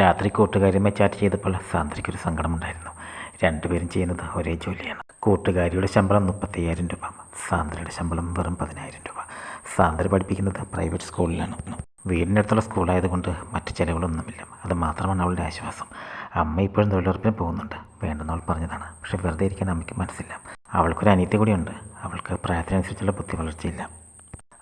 രാത്രി കൂട്ടുകാരിയുമായി ചാറ്റ് ചെയ്തപ്പോൾ സാന്ദ്രയ്ക്കൊരു സങ്കടമുണ്ടായിരുന്നു. രണ്ടുപേരും ചെയ്യുന്നത് ഒരേ ജോലിയാണ്. കൂട്ടുകാരിയുടെ ശമ്പളം മുപ്പത്തയ്യായിരം രൂപ സാന്ദ്രയുടെ ശമ്പളം വെറും പതിനായിരം രൂപ. സാന്ദ്ര പഠിപ്പിക്കുന്നത് പ്രൈവറ്റ് സ്കൂളിലാണ്. വീടിനടുത്തുള്ള സ്കൂളായതുകൊണ്ട് മറ്റ് ചിലവുകളൊന്നുമില്ല. അത് മാത്രമാണ് അവളുടെ ആശ്വാസം. അമ്മ ഇപ്പോഴും തൊഴിലുറപ്പിന് പോകുന്നുണ്ട്. വേണ്ടെന്ന് അവൾ പറഞ്ഞതാണ്. പക്ഷെ വെറുതെ ഇരിക്കാൻ അമ്മയ്ക്ക് മനസ്സില്ല. അവൾക്കൊരു അനിയത്തി കൂടിയുണ്ട്. അവൾക്ക് പ്രായത്തിനനുസരിച്ചുള്ള ബുദ്ധി വളർച്ചയില്ല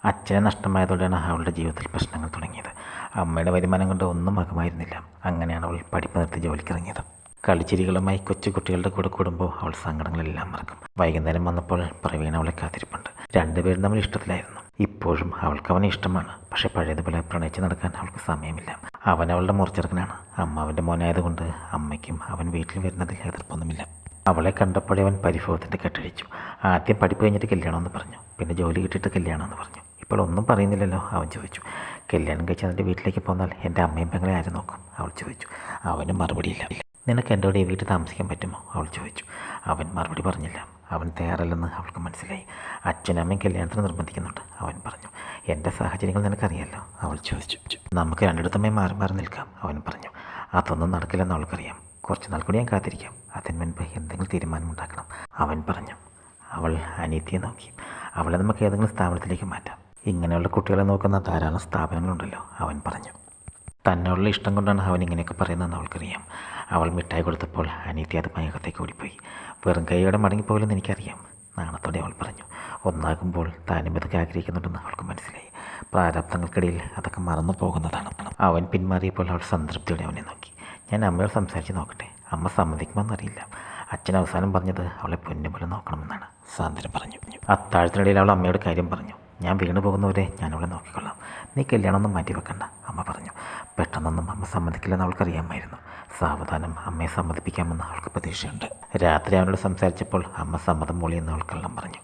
അച്ഛനെ നഷ്ടമായതോടെയാണ് അവളുടെ ജീവിതത്തിൽ പ്രശ്നങ്ങൾ തുടങ്ങിയത്. അമ്മയുടെ വരുമാനം കൊണ്ട് ഒന്നും ആകുമായിരുന്നില്ല അങ്ങനെയാണ് അവൾ പഠിപ്പ് നിർത്തി ജോലിക്കിറങ്ങിയത്. കളിച്ചിരികളുമായി കൊച്ചു കുട്ടികളുടെ കൂടെ കൂടുമ്പോൾ അവൾ സങ്കടങ്ങളെല്ലാം മറക്കും. വൈകുന്നേരം വന്നപ്പോൾ പ്രവീണ അവളെ കാത്തിരിപ്പുണ്ട്. രണ്ടുപേരും തമ്മിൽ ഇഷ്ടത്തിലായിരുന്നു. ഇപ്പോഴും അവൾക്ക് അവനെ ഇഷ്ടമാണ്. പക്ഷെ പഴയതുപോലെ പ്രണയിച്ച് നടക്കാൻ അവൾക്ക് സമയമില്ല. അവൻ അവളുടെ മുറിച്ചെറുക്കനാണ്. അമ്മ അവന്റെ മോനായതുകൊണ്ട് അമ്മയ്ക്കും അവൻ വീട്ടിൽ വരുന്നതിൽ എതിർപ്പൊന്നുമില്ല. അവളെ കണ്ടപ്പോഴേ അവൻ പരിഭവത്തിന്റെ കെട്ടഴിച്ചു. ആദ്യം പഠിപ്പ് കഴിഞ്ഞിട്ട് കല്യാണമെന്ന് പറഞ്ഞു. പിന്നെ ജോലി കിട്ടിയിട്ട് കല്യാണമെന്ന് പറഞ്ഞു. ഇപ്പോൾ ഒന്നും പറയുന്നില്ലല്ലോ അവൻ ചോദിച്ചു. കല്യാണം കഴിച്ച് അതിന്റെ വീട്ടിലേക്ക് പോന്നാൽ എന്റെ അമ്മയും പെങ്ങളെ ആരും നോക്കും? അവൾ ചോദിച്ചു. അവന് മറുപടിയില്ല നിനക്ക് എന്റെ കൂടെ ഈ വീട്ടിൽ താമസിക്കാൻ പറ്റുമോ? അവൾ ചോദിച്ചു. അവൻ മറുപടി പറഞ്ഞില്ല. അവൻ തയ്യാറല്ലെന്ന് അവൾക്ക് മനസ്സിലായി. അച്ഛനമ്മയും കല്യാണത്തിന് നിർബന്ധിക്കുന്നുണ്ട്. അവൻ പറഞ്ഞു എന്റെ സാഹചര്യങ്ങൾ നിനക്കറിയാമല്ലോ അവൾ ചോദിച്ചു. നമുക്ക് രണ്ടിടത്തുമേ മാറി മാറി നിൽക്കാം അവൻ പറഞ്ഞു. അതൊന്നും നടക്കില്ലെന്ന് അവൾക്കറിയാം. കുറച്ച് നാൾ കൂടി ഞാൻ കാത്തിരിക്കാം. അതിന് മുൻപ് എന്തെങ്കിലും തീരുമാനമുണ്ടാക്കണം അവൻ പറഞ്ഞു. അവൾ അനീതിയെ നോക്കി. അവളെ നമുക്ക് ഏതെങ്കിലും സ്ഥാപനത്തിലേക്ക് മാറ്റാം. ഇങ്ങനെയുള്ള കുട്ടികളെ നോക്കുന്ന ധാരാളം സ്ഥാപനങ്ങളുണ്ടല്ലോ അവൻ പറഞ്ഞു. തന്നോടുള്ള ഇഷ്ടം കൊണ്ടാണ് അവൻ ഇങ്ങനെയൊക്കെ പറയുന്നതെന്ന് അവൾക്കറിയാം. അവൾ മിഠായി കൊടുത്തപ്പോൾ അനീതി അത് മയക്കത്തേക്ക് ഓടിപ്പോയി. വെറും കൈയോടെ മടങ്ങിപ്പോയില്ലെന്ന് എനിക്കറിയാം നാണത്തോടെ അവൾ പറഞ്ഞു. ഒന്നാകുമ്പോൾ താനും ഇതൊക്കെ ആഗ്രഹിക്കുന്നുണ്ടെന്ന് അവൾക്ക് മനസ്സിലായി. പ്രാരാബ്ദങ്ങൾക്കിടയിൽ അതൊക്കെ മറന്നു പോകുന്നതാണ്. അവൻ പിന്മാറിയപ്പോൾ അവൾ സംതൃപ്തിയോടെ അവനെ നോക്കി. ഞാൻ അമ്മയോട് സംസാരിച്ച് നോക്കട്ടെ അമ്മ സമ്മതിക്കുമെന്നറിയില്ല. അച്ഛൻ അവസാനം പറഞ്ഞത് അവളെ പൊന്നുപോലെ നോക്കണമെന്നാണ്. സാന്ദ്രം പറഞ്ഞു. അത്താഴത്തിനിടയിൽ അവൾ അമ്മയുടെ കാര്യം പറഞ്ഞു. ഞാൻ വീണു പോകുന്നവരെ ഞാൻ അവളെ നോക്കിക്കൊള്ളാം. നീ കല്യാണമൊന്നും മാറ്റി വെക്കണ്ട അമ്മ പറഞ്ഞു. പെട്ടെന്നൊന്നും അമ്മ സമ്മതിക്കില്ലെന്ന് അവൾക്കറിയാമായിരുന്നു. സാവധാനം അമ്മയെ സമ്മതിപ്പിക്കാമെന്ന് അവൾക്ക് പ്രതീക്ഷയുണ്ട്. രാത്രി അവനോട് സംസാരിച്ചപ്പോൾ അമ്മ സമ്മതം മൂളിയെന്ന് അവൾ കള്ളം പറഞ്ഞു.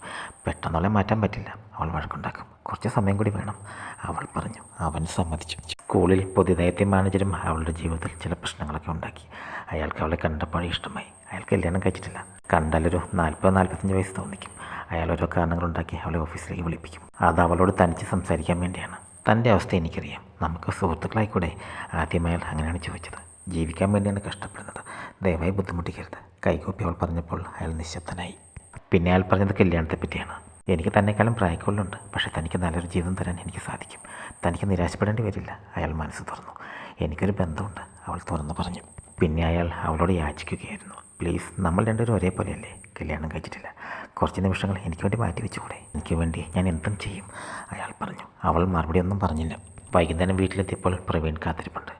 പെട്ടെന്ന് മാറ്റാൻ പറ്റില്ല. അവൾ വഴക്കുണ്ടാക്കും. കുറച്ച് സമയം കൂടി വേണം അവൾ പറഞ്ഞു. അവൻ സമ്മതിച്ചു. സ്കൂളിൽ പുതിയതായി മാനേജരും അവളുടെ ജീവിതത്തിൽ ചില പ്രശ്നങ്ങളൊക്കെ ഉണ്ടാക്കി. അയാൾക്ക് അവളെ കണ്ടപ്പോഴേ ഇഷ്ടമായി. അയാൾ കല്യാണം കഴിച്ചിട്ടില്ല. കണ്ടാലൊരു നാൽപ്പത് നാൽപ്പത്തഞ്ച് വയസ്സ് തോന്നിക്കും. അയാൾ ഓരോ കാരണങ്ങളുണ്ടാക്കി അവളെ ഓഫീസിലേക്ക് വിളിപ്പിക്കും. അത് അവളോട് തനിച്ച് സംസാരിക്കാൻ വേണ്ടിയാണ്. തന്റെ അവസ്ഥ എനിക്കറിയാം. നമുക്ക് സുഹൃത്തുക്കളായിക്കൂടെ? ആദ്യം അയാൾ അങ്ങനെയാണ് ചോദിച്ചത്. ജീവിക്കാൻ വേണ്ടിയാണ് കഷ്ടപ്പെടുന്നത്. ദയവായി ബുദ്ധിമുട്ടിക്കരുത്. കൈകൂപ്പി അവൾ പറഞ്ഞപ്പോൾ അയാൾ നിശബ്ദനായി. പിന്നെ അയാൾ പറഞ്ഞത് കല്യാണത്തെ പറ്റിയാണ്. എനിക്ക് തന്നെക്കാളും പ്രായക്കൊള്ളുണ്ട് പക്ഷേ തനിക്ക് നല്ലൊരു ജീവിതം തരാൻ എനിക്ക് സാധിക്കും. തനിക്ക് നിരാശപ്പെടേണ്ടി വരില്ല. അയാൾ മനസ്സ് തുറന്നു. എനിക്കൊരു ബന്ധമുണ്ട്. അവൾ തുറന്നു പറഞ്ഞു. പിന്നെ അയാൾ അവളോട് യാചിക്കുകയായിരുന്നു. പ്ലീസ് നമ്മൾ രണ്ടുപേരും ഒരേപോലെയല്ലേ? കല്യാണം കഴിച്ചിട്ടില്ല. കുറച്ച് നിമിഷങ്ങൾ എനിക്ക് വേണ്ടി മാറ്റി വെച്ചുകൂടെ? എനിക്ക് വേണ്ടി ഞാൻ എന്തും ചെയ്യും അയാൾ പറഞ്ഞു. അവൾ മറുപടി ഒന്നും പറഞ്ഞില്ല. വൈകുന്നേരം വീട്ടിലെത്തിയപ്പോൾ പ്രവീൺ കാത്തിരിപ്പുണ്ട്.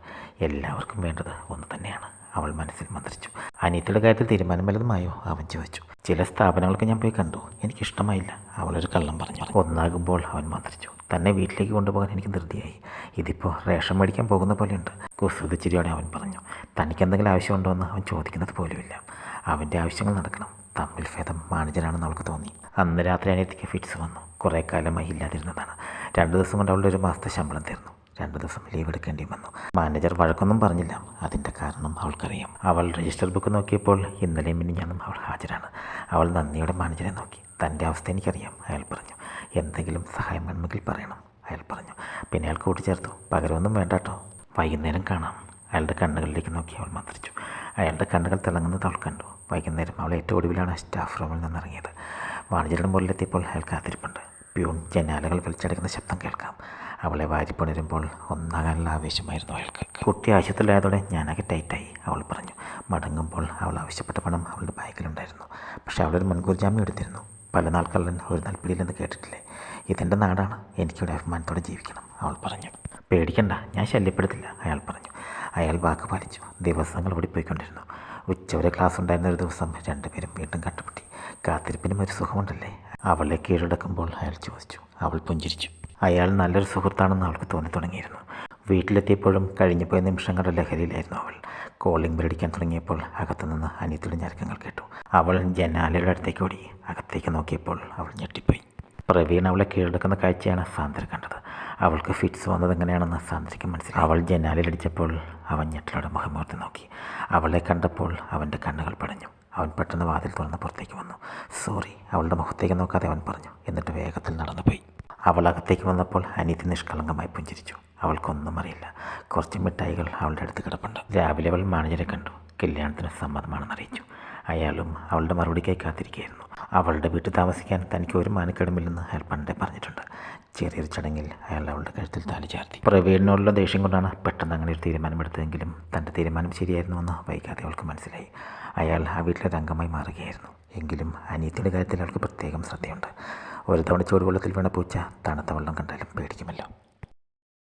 എല്ലാവർക്കും വേണ്ടത് ഒന്ന് തന്നെയാണ് അവൾ മനസ്സിൽ മന്ത്രിച്ചു. അനിയത്തിയുടെ കാര്യത്തിൽ തീരുമാനം വല്ലതുമായോ അവൻ ചോദിച്ചു. ചില സ്ഥാപനങ്ങൾക്ക് ഞാൻ പോയി കണ്ടു. എനിക്കിഷ്ടമായില്ല അവളൊരു കള്ളം പറഞ്ഞു. ഒന്നാകുമ്പോൾ അവൻ മന്ത്രിച്ചു. തന്നെ വീട്ടിലേക്ക് കൊണ്ടുപോകാൻ എനിക്ക് ധൃതിയായി. ഇതിപ്പോൾ റേഷൻ മേടിക്കാൻ പോകുന്ന പോലെയുണ്ട് കുസൃതിച്ചിരിയോടെ അവൻ പറഞ്ഞു. തനിക്ക് എന്തെങ്കിലും ആവശ്യമുണ്ടോ എന്ന് അവൻ ചോദിക്കുന്നത് പോലുമില്ല. അവന്റെ ആവശ്യങ്ങൾ നടക്കണം. തമ്മിൽ ഭേദം മാനേജരാണെന്ന് അവൾക്ക് തോന്നി. അന്ന് രാത്രി അനിയത്തിക്ക് ഫിറ്റ്സ് വന്നു. കുറേ കാലമായി ഇല്ലാതിരുന്നതാണ്. രണ്ട് ദിവസം കൊണ്ട് അവളുടെ ഒരു മാസത്തെ ശമ്പളം തീർന്നു. രണ്ട് ദിവസം ലീവ് എടുക്കേണ്ടി വന്നു. മാനേജർ വഴക്കൊന്നും പറഞ്ഞില്ല. അതിന്റെ കാരണം അവൾക്കറിയാം. അവൾ രജിസ്റ്റർ ബുക്ക് നോക്കിയപ്പോൾ ഇന്നലെയും മിനിഞ്ഞാണ് അവൾ ഹാജരാണ്. അവൾ നന്ദിയുടെ മാനേജറെ നോക്കി. തന്റെ അവസ്ഥ എനിക്കറിയാം അയാൾ പറഞ്ഞു. എന്തെങ്കിലും സഹായം വേണമെങ്കിൽ പറയണം അയാൾ പറഞ്ഞു. പിന്നെ അയാൾ കൂട്ടിച്ചേർത്തു. പകരമൊന്നും വേണ്ട കേട്ടോ. വൈകുന്നേരം കാണാം. അയാളുടെ കണ്ണുകളിലേക്ക് നോക്കി അവൾ മന്ത്രിച്ചു. അയാളുടെ കണ്ണുകൾ തിളങ്ങുന്നത് അവൾ കണ്ടു. വൈകുന്നേരം അവൾ ഏറ്റവും ഒടുവിലാണ് സ്റ്റാഫ് റൂമിൽ നിന്നിറങ്ങിയത്. വാണിജ്യരുടെ മുകളിലെത്തിയപ്പോൾ അയാൾ കാത്തിരിപ്പുണ്ട്. പ്യൂൺ ജനാലകൾ വലിച്ചടക്കുന്ന ശബ്ദം കേൾക്കാം. അവളെ വാരിപ്പുണരുമ്പോൾ ഒന്നാകാനുള്ള ആവേശമായിരുന്നു അയാൾക്ക്. കുട്ടി ആശുപത്രിയിലായതോടെ ഞാനാകെ ടൈറ്റായി അവൾ പറഞ്ഞു. മടങ്ങുമ്പോൾ അവൾ ആവശ്യപ്പെട്ട പണം അവളുടെ ബാഗിലുണ്ടായിരുന്നു. പക്ഷേ അവളൊരു മുൻകൂർ ജാമ്യം എടുത്തിരുന്നു. പല നാൾ ഒരു നൽപ്പിടിയിലെന്ന് കേട്ടിട്ടില്ലേ? ഇതെന്റെ നാടാണ്. എനിക്കിവിടെ അഭിമാനത്തോടെ ജീവിക്കണം അവൾ പറഞ്ഞു. പേടിക്കണ്ട ഞാൻ ശല്യപ്പെടുത്തില്ല അയാൾ പറഞ്ഞു. അയാൾ വാക്ക് പാലിച്ചു. ദിവസങ്ങൾ ഓടിപ്പോയിക്കൊണ്ടിരുന്നു. ഉച്ചവരെ ക്ലാസ് ഉണ്ടായിരുന്ന ഒരു ദിവസം രണ്ടുപേരും വീണ്ടും കണ്ടുമുട്ടി. കാത്തിരിപ്പിനും ഒരു സുഖമുണ്ടല്ലേ? അവളെ കീഴടക്കുമ്പോൾ അയാൾ ചോദിച്ചു. അവൾ പുഞ്ചിരിച്ചു. അയാൾ നല്ലൊരു സുഹൃത്താണെന്ന് അവൾക്ക് തോന്നി തുടങ്ങിയിരുന്നു. വീട്ടിലെത്തിയപ്പോഴും കഴിഞ്ഞുപോയ നിമിഷങ്ങളുടെ ലഹരിയിലായിരുന്നു അവൾ. കോളിംഗ് ബെല്ലടിക്കാൻ തുടങ്ങിയപ്പോൾ അകത്തുനിന്ന് അനിയത്തിയുടെ ഞരക്കങ്ങൾ കേട്ടു. അവൾ ജനാലയുടെ അടുത്തേക്ക് ഓടി അകത്തേക്ക് നോക്കിയപ്പോൾ അവൾ ഞെട്ടിപ്പോയി. പ്രവീൺ അവളെ കീഴടക്കുന്ന കാഴ്ചയാണ് സാന്ദ്ര കണ്ടത്. അവൾക്ക് ഫിറ്റ്സ് വന്നത് എങ്ങനെയാണെന്ന് സാന്ദ്രയ്ക്ക് മനസ്സിലായി. അവൾ ജനാലിലടിച്ചപ്പോൾ അവൻ ഞെട്ടലോടെ മുഖമോർത്ത് നോക്കി. അവളെ കണ്ടപ്പോൾ അവന്റെ കണ്ണുകൾ പടഞ്ഞു. അവൻ പെട്ടെന്ന് വാതിൽ തുറന്ന് പുറത്തേക്ക് വന്നു. സോറി അവളുടെ മുഖത്തേക്ക് നോക്കാതെ അവൻ പറഞ്ഞു. എന്നിട്ട് വേഗത്തിൽ നടന്നുപോയി. അവൾ അകത്തേക്ക് വന്നപ്പോൾ അനീതി നിഷ്കളങ്കമായി പുഞ്ചിരിച്ചു. അവൾക്കൊന്നും അറിയില്ല. കുറച്ച് മിഠായികൾ അവളുടെ അടുത്ത് കിടപ്പുണ്ട്. രാവിലെ അവൾ മാനേജരെ കണ്ടു. കല്യാണത്തിന് സമ്മതമാണെന്ന് അറിയിച്ചു. അയാളും അവളുടെ മറുപടിക്കായി കാത്തിരിക്കുകയായിരുന്നു. അവളുടെ വീട്ടിൽ താമസിക്കാൻ തനിക്ക് ഒരു മാനക്കേടുമില്ലെന്ന് അയാൾ പണ്ടേ പറഞ്ഞിട്ടുണ്ട്. ചെറിയൊരു ചടങ്ങിൽ അയാൾ അവളുടെ കഴുത്തിൽ താലി ചാർത്തി. പ്രവീണിനോടുള്ള ദേഷ്യം കൊണ്ടാണ് പെട്ടെന്ന് അങ്ങനെ ഒരു തീരുമാനമെടുത്തതെങ്കിലും തന്റെ തീരുമാനം ശരിയായിരുന്നുവെന്ന് വൈകാതെ അവൾക്ക് മനസ്സിലായി. അയാൾ ആ വീട്ടിലെ രംഗമായി മാറുകയായിരുന്നു. എങ്കിലും അനിയത്തിന്റെ കാര്യത്തിൽ അവൾക്ക് പ്രത്യേകം ശ്രദ്ധയുണ്ട്. ഒരു തവണ ചൂടുവെള്ളത്തിൽ വീണ പൂച്ച തണുത്ത വെള്ളം കണ്ടാലും പേടിക്കുമല്ലോ.